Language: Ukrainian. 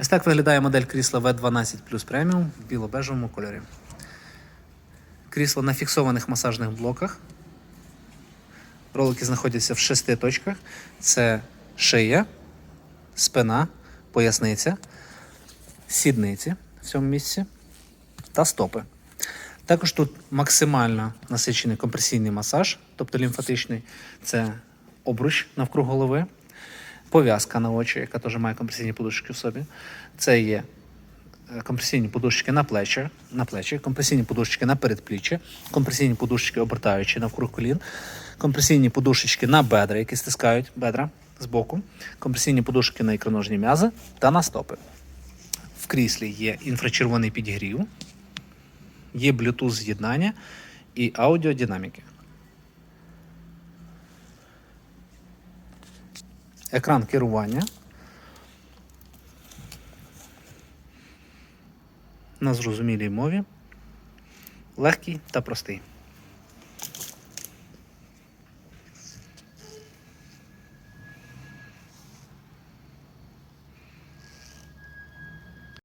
Ось так виглядає модель крісла V12 Plus Premium в біло-бежевому кольорі. Крісло на фіксованих масажних блоках. Ролики знаходяться в шести точках: це шия, спина, поясниця, сідниці в цьому місці та стопи. Також тут максимально насичений компресійний масаж, тобто лімфатичний, це обруч навкруг голови, пов'язка на очі, яка теж має компресійні подушки в собі. Це є е, компресійні подушки на плечі, на плечі, компресійні подушки на передпліччя, компресійні подушки обертаючі навкруг колін, компресійні подушечки на бедра, які стискають бедра з боку, компресійні подушки на ікроножні м'язи та на стопи. В кріслі є інфрачервоний підігрів, є Bluetooth з'єднання і аудіодинаміки. Екран керування. На зрозумілій мові. Легкий та простий.